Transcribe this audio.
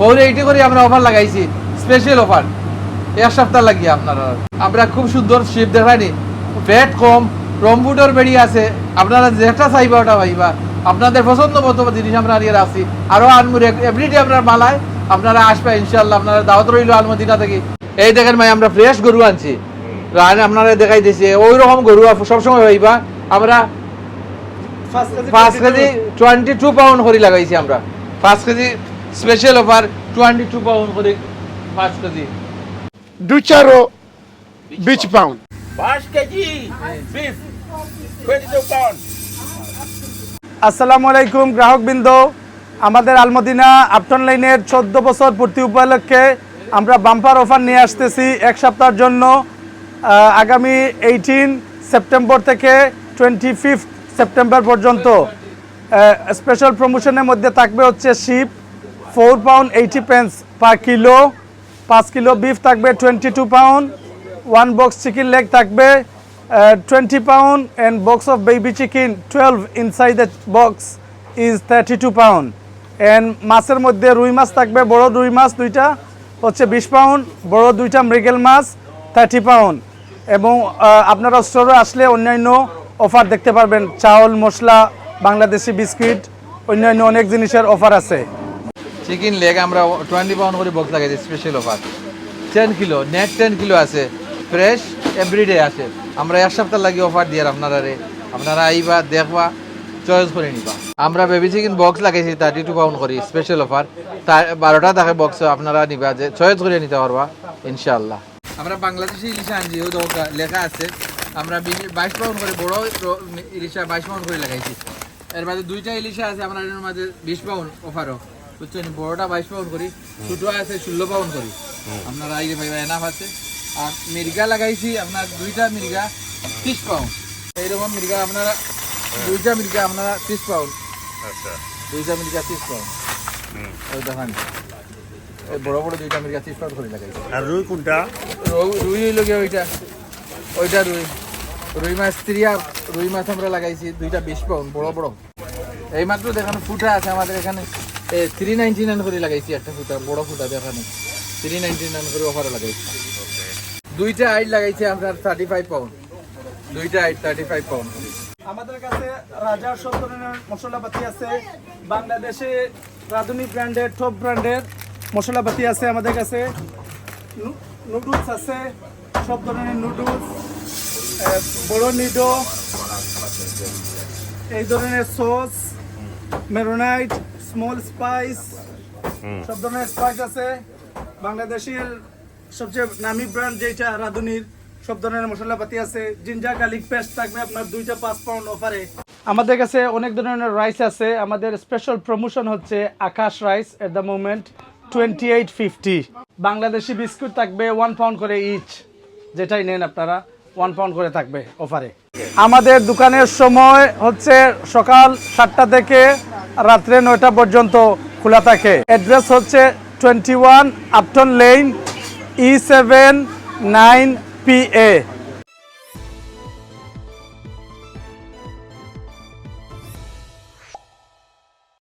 পৌনে এইটি করে আমরা অফার লাগাইছি। স্পেশাল অফার এক সপ্তাহ লাগিয়ে আপনারা আমরা খুব সুন্দর শিপ দেখাইনি। ফ্যাট কম রম্বুটর বেরিয়ে আছে। আপনারা যেটা চাইবা ওটা ভাইবা আপনাদের পছন্দ মতো জিনিস আমরা নিয়ে রাখছি আরও আনমুর এভরিডে আপনার মালায় আপনারা আসবে ইনশাল্লাহ আপনারা দাওয়াত রইল আলমদিনা থেকে। এই দেখেন ভাই আমরা ফ্রেশ গরু আনছি। আপনারা দেখাই দিয়েছি ওই রকম গরু সবসময় ভাইবা আমরা পাঁচ কেজি টোয়েন্টি টু পাউন্ড করে লাগাইছি আমরা। পাঁচ KG special offer twenty two pound করে পাঁচ কেজি Ducharo Beach Pound. পাঁচ KG beef twenty two pound আসসালামু আলাইকুম গ্রাহকবৃন্দ। আমাদের আলমদিনা আপটন লাইনের চোদ্দ বছর পূর্তি উপলক্ষে আমরা বাম্পার অফার নিয়ে আসতেছি এক সপ্তাহের জন্য। আগামী এইটিন সেপ্টেম্বর থেকে টোয়েন্টি ফিফথ সেপ্টেম্বর পর্যন্ত স্পেশাল প্রমোশনের মধ্যে থাকবে হচ্ছে sheep four pound eighty pence per kilo পাঁচ কিলো বিফ থাকবে twenty two pound one box chicken leg থাকবে twenty pound and box of baby chicken twelve inside the box is thirty two pound and মাছের মধ্যে রুই মাছ থাকবে, বড় রুই মাছ দুইটা হচ্ছে বিশ পাউন্ড বড় দুইটা মৃগেল মাছ থার্টি পাউন্ড এবং আপনারা স্টোরে আসলে অন্যান্য অফার দেখতে পারবেন, চাউল, মশলা, বাংলাদেশি বিস্কিট, অন্যান্য অনেক জিনিসের অফার আছে। চিকেন লেগ আমরা টোয়েন্টি পাউন্ড করে বক্স লাগাইছি special offer ten kilo net ten kilo আছে। ফ্রেশ এভরিডে আছে। আমরা এক সপ্তাহ লাগি অফার দিয়ে আপনারা রে আপনারা আইবা, দেখবা চয়েস করে নিবা। আমরা বেবি চিকেন বক্স লাগাইছি থার্টি টু পাউন্ড করি স্পেশাল অফার বারোটা থাকে বক্স আপনারা নিবা, যে চয়েস করে নিতে পারবা, ইনশাআল্লাহ। আমরা বাংলাদেশি ইলিশা আনছি লেখা আছে। আমরা বাইশ পাউন্ড করে, বড় ইলিশা বাইশ পাউন্ড করে লাগাইছি। এর মাঝে দুইটা ইলিশা আছে আমরা এর মাঝে বিশ পাউন্ড অফারও বুঝছেন? বড়টা বাইশ পাউন্ড করি ছোটো আছে ষোলো পাউন্ড করি। আপনারা আইলে পাইবা এনাফ আছে। আর মির্গা লাগাইছি আপনার দুইটা মির্গা ত্রিশ পাউন্ড। এইরকম মির্গা আপনারা দুইটা মির্গা আপনারা ত্রিশ পাউন্ড। দুইটা মির্গা ত্রিশ পাউন্ড। ওই দেখান বড় বড় দুইটা মির্গা ত্রিশ পাউন্ড করে লাগাইছি। আর রুই কোনটা? রুই হইল গিয়ে ওইটা। ওইটা রুই। রুই মাছ ত্রিয়া রুই মাছ আমরা লাগাইছি দুইটা বিশ পাউন্ড বড় বড়। এই মাত্র দেখানো ফুটা আছে আমাদের এখানে। থ্রি নাইনটি নাইন করে লাগাইছি একটা ফুটা, বড় ফুটা দেখানো থ্রি নাইনটি নাইন করে অফারে লাগাইছি। দুইটা আইট লাগাইছি আমরা থার্টি ফাইভ পাউন্ড দুইটা আইট থার্টি ফাইভ পাউন্ড আমাদের কাছে রাজার সব ধরনের মশলাপাতি আছে, বাংলাদেশে রাধুনি ব্র্যান্ডের টপ ব্র্যান্ডের মশলাপাতি আছে আমাদের কাছে। নুডলস আছে, সব ধরনের নুডলস বড় নিডো, এই ধরনের সস মেরোনাইট স্মল স্পাইস সব ধরনের স্পাইস আছে। বাংলাদেশের সবচেয়ে নামি ব্র্যান্ড যেটা রাধুনির সব ধরনের মশলাপাতি আছে। জিঞ্জার গার্লিক পেস্ট থাকবে আপনার দুইটা পাঁচ পাউন্ড অফারে আমাদের কাছে অনেক ধরনের রাইস আছে। আমাদের স্পেশাল প্রমোশন হচ্ছে Akash rice at the moment twenty eight fifty Bangladeshi biscuit থাকবে ওয়ান পাউন্ড করে ইচ যেটাই নেন আপনারা ওয়ান পাউন্ড করে থাকবে অফারে আমাদের দোকানের সময় হচ্ছে সকাল সাতটা থেকে রাত্রে নয়টা পর্যন্ত খোলা থাকে। অ্যাড্রেস হচ্ছে twenty one Upton lane E seven nine P A